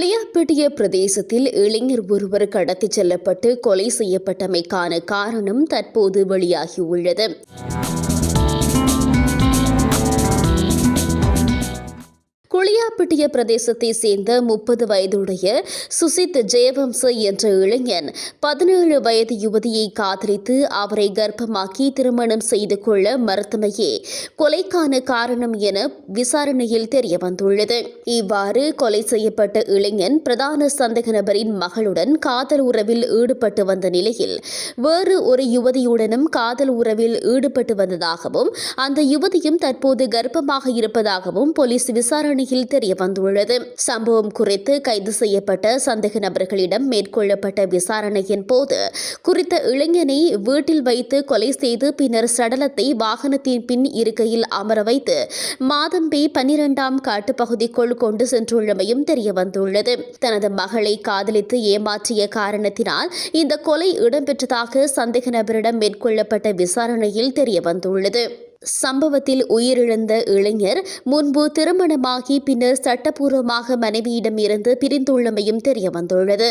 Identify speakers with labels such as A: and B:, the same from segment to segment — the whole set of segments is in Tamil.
A: குளியாப்பிட்டிய பிரதேசத்தில் இளைஞர் ஒருவர் கடத்திச் செல்லப்பட்டு கொலை செய்யப்பட்டமைக்கான காரணம் தற்போது வெளியாகியுள்ளது. குளியாப்பிட்டிய பிரதேசத்தை சேர்ந்த முப்பது வயதுடைய சுசித் ஜெயவம்ச என்ற இளைஞன் பதினேழு வயது யுவதியை காதலித்து அவரை கர்ப்பமாக்கி திருமணம் செய்து கொள்ள மறுத்தமையே கொலைக்கான காரணம் என விசாரணையில் தெரிய வந்துள்ளது இவ்வாறு கொலை செய்யப்பட்ட இளைஞன் பிரதான சந்தேக நபரின் மகளுடன் காதல் உறவில் ஈடுபட்டு வந்த நிலையில் வேறு ஒரு யுவதியுடனும் காதல் உறவில் ஈடுபட்டு வந்ததாகவும் அந்த யுவதியும் தற்போது கர்ப்பமாக இருப்பதாகவும் போலீஸ் விசாரணையில் தெரிய வந்துள்ளது. சம்பவம் குறித்து கைது செய்யப்பட்ட சந்தேக நபர்களிடம் மேற்கொள்ளப்பட்ட விசாரணையின் போது குறித்த இளைஞனை வீட்டில் வைத்து கொலை செய்து பின்னர் சடலத்தை வாகனத்தின் பின் இருக்கையில் அமர வைத்து மாதம்பே பன்னிரெண்டாம் காட்டுப்பகுதிக்குள் கொண்டு சென்றுள்ளமையும் தெரிய வந்துள்ளது தனது மகளை காதலித்து ஏமாற்றிய காரணத்தினால் இந்த கொலை இடம்பெற்றதாக சந்தேக நபரிடம் மேற்கொள்ளப்பட்ட விசாரணையில் தெரிய வந்துள்ளது சம்பவத்தில் உயிரிழந்த இளைஞர் முன்பு திருமணமாகி பின்னர் சட்டப்பூர்வமாக மனைவியிடம் இருந்து பிரிந்துள்ளமையும் தெரிய வந்துள்ளது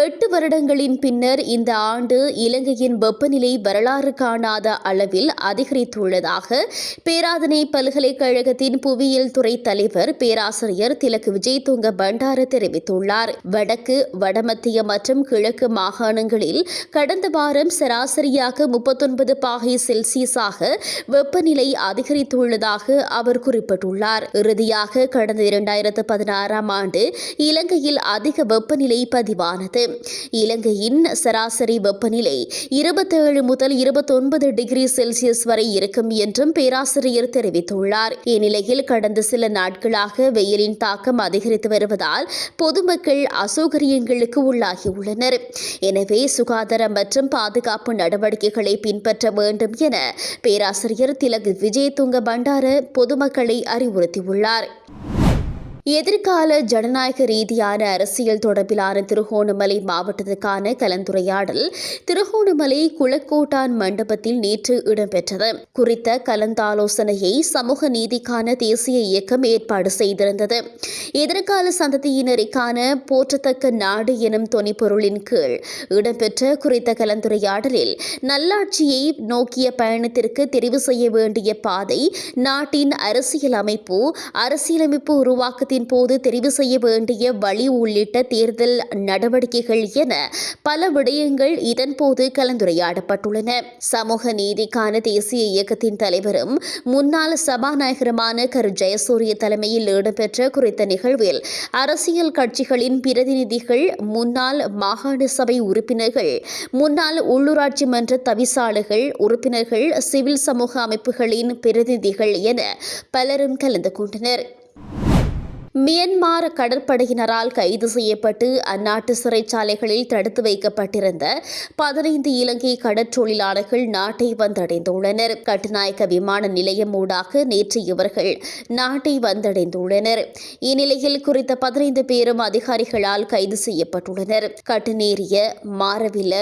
A: எட்டு வருடங்களின் பின்னர் இந்த ஆண்டு இலங்கையின் வெப்பநிலை வரலாறு காணாத அளவில் அதிகரித்துள்ளதாக பேராதனை பல்கலைக்கழகத்தின் புவியியல் துறை தலைவர் பேராசிரியர் திலக்கு விஜயதுங்க பண்டார தெரிவித்துள்ளார். வடக்கு வடமத்திய மற்றும் கிழக்கு மாகாணங்களில் கடந்த வாரம் சராசரியாக முப்பத்தொன்பது பாகை செல்சியஸாக வெப்பநிலை அதிகரித்துள்ளதாக அவர் குறிப்பிட்டுள்ளார். இறுதியாக கடந்த இரண்டாயிரத்து பதினாறாம் ஆண்டு இலங்கையில் அதிக வெப்பநிலை பதிவானது. இலங்கையின் சராசரி வெப்பநிலை இருபத்தேழு முதல் இருபத்தொன்பது டிகிரி செல்சியஸ் வரை இருக்கும் என்றும் பேராசிரியர் தெரிவித்துள்ளார். இந்நிலையில் கடந்த சில நாட்களாக வெயிலின் தாக்கம் அதிகரித்து வருவதால் பொதுமக்கள் அசௌகரியங்களுக்கு உள்ளாகியுள்ளனர். எனவே சுகாதார மற்றும் பாதுகாப்பு நடவடிக்கைகளை பின்பற்ற வேண்டும் என பேராசிரியர் திலக் விஜயதுங்க பண்டார பொதுமக்களை அறிவுறுத்தியுள்ளார். எதிர்கால ஜனநாயக ரீதியான அரசியல் தொடர்பிலான திருகோணமலை மாவட்டத்துக்கான கலந்துரையாடல் திருகோணமலை குளக்கோட்டான் மண்டபத்தில் நேற்று இடம்பெற்றது. குறித்த கலந்தாலோசனையை சமூக நீதிக்கான தேசிய இயக்கம் ஏற்பாடு செய்திருந்தது. எதிர்கால சந்ததியினருக்கான போற்றத்தக்க நாடு எனும் தொனிப்பொருளின் கீழ் இடம்பெற்ற குறித்த கலந்துரையாடலில் நல்லாட்சியை நோக்கிய பயணத்திற்கு தெரிவு செய்ய வேண்டிய பாதை நாட்டின் அரசியல் அமைப்பு அரசியலமைப்பு உருவாக்கத்தின் தேர்தலின் போது தெரிவு செய்ய வேண்டிய வழி உள்ளிட்ட தேர்தல் நடவடிக்கைகள் என பல விடயங்கள் இதன்போது கலந்துரையாடப்பட்டுள்ளன. சமூக நீதிக்கான தேசிய இயக்கத்தின் தலைவரும் முன்னாள் சபாநாயகருமான கரு ஜெயசூரிய தலைமையில் இடம்பெற்ற குறித்த நிகழ்வில் அரசியல் கட்சிகளின் பிரதிநிதிகள் முன்னாள் மாகாண சபை உறுப்பினர்கள் முன்னாள் உள்ளூராட்சி மன்ற தவிசாளர்கள் உறுப்பினர்கள் சிவில் சமூக அமைப்புகளின் பிரதிநிதிகள் என பலரும் கலந்து கொண்டனர். மியன்மார் கடற்படையினரால் கைது செய்யப்பட்டு அந்நாட்டு சிறைச்சாலைகளில் தடுத்து வைக்கப்பட்டிருந்த பதினைந்து இலங்கை கடற்றொழிலாளர்கள் நாட்டை வந்தடைந்துள்ளனர். கட்டுநாயக்க விமான நிலையம் ஊடாக நேற்று இவர்கள் நாட்டை வந்தடைந்துள்ளனர். இந்நிலையில் குறித்த பதினைந்து பேரும் அதிகாரிகளால் கைது செய்யப்பட்டுள்ளனர். கட்டுநேரிய மாரவில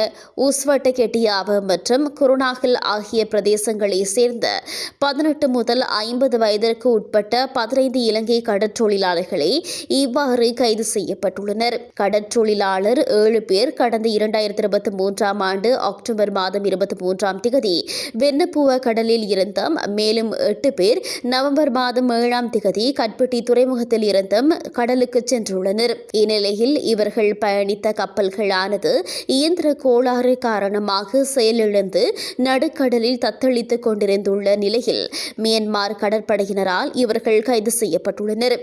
A: உஸ்வட்டகெட்டியாவ மற்றும் குருணாகல் ஆகிய பிரதேசங்களைச் சேர்ந்த பதினெட்டு முதல் ஐம்பது வயதிற்கு உட்பட்ட பதினைந்து இலங்கை கடற்றொழிலாளர்கள் தொழிலாளர்களே இவ்வாறு கைது செய்யப்பட்டுள்ளனர். கடற்றொழிலாளர் ஏழு பேர் கடந்த இரண்டாயிரத்தி இருபத்தி மூன்றாம் ஆண்டு அக்டோபர் மாதம் இருபத்தி மூன்றாம் திகதி வெண்ணப்புவ கடலில் இருந்தும் மேலும் எட்டு பேர் நவம்பர் மாதம் ஏழாம் திகதி கட்பட்டி துறைமுகத்தில் இருந்தும் கடலுக்கு சென்றுள்ளனர். இந்நிலையில் இவர்கள் பயணித்த கப்பல்களானது இயந்திர கோளாறு காரணமாக செயலிழந்து நடுக்கடலில் தத்தளித்துக் கொண்டிருந்துள்ள நிலையில் மியன்மார் கடற்படையினரால் இவர்கள் கைது செய்யப்பட்டுள்ளனர்.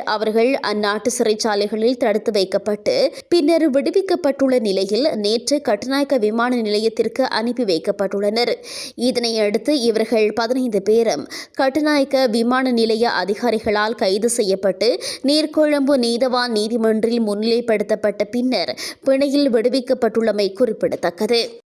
A: பின்னர் அவர்கள் அந்நாட்டு சிறைச்சாலைகளில் தடுத்து வைக்கப்பட்டு பின்னர் விடுவிக்கப்பட்டுள்ள நிலையில் நேற்று கட்டுநாயக்க விமான நிலையத்திற்கு அனுப்பி வைக்கப்பட்டுள்ளனர். இதனையடுத்து இவர்கள் பதினைந்து பேரும் கட்டுநாயக்க விமான நிலைய அதிகாரிகளால் கைது செய்யப்பட்டு நீர்கொழும்பு நீதவான் நீதிமன்றில் முன்னிலைப்படுத்தப்பட்ட பின்னர் பிணையில் விடுவிக்கப்பட்டுள்ளமை குறிப்பிடத்தக்கது.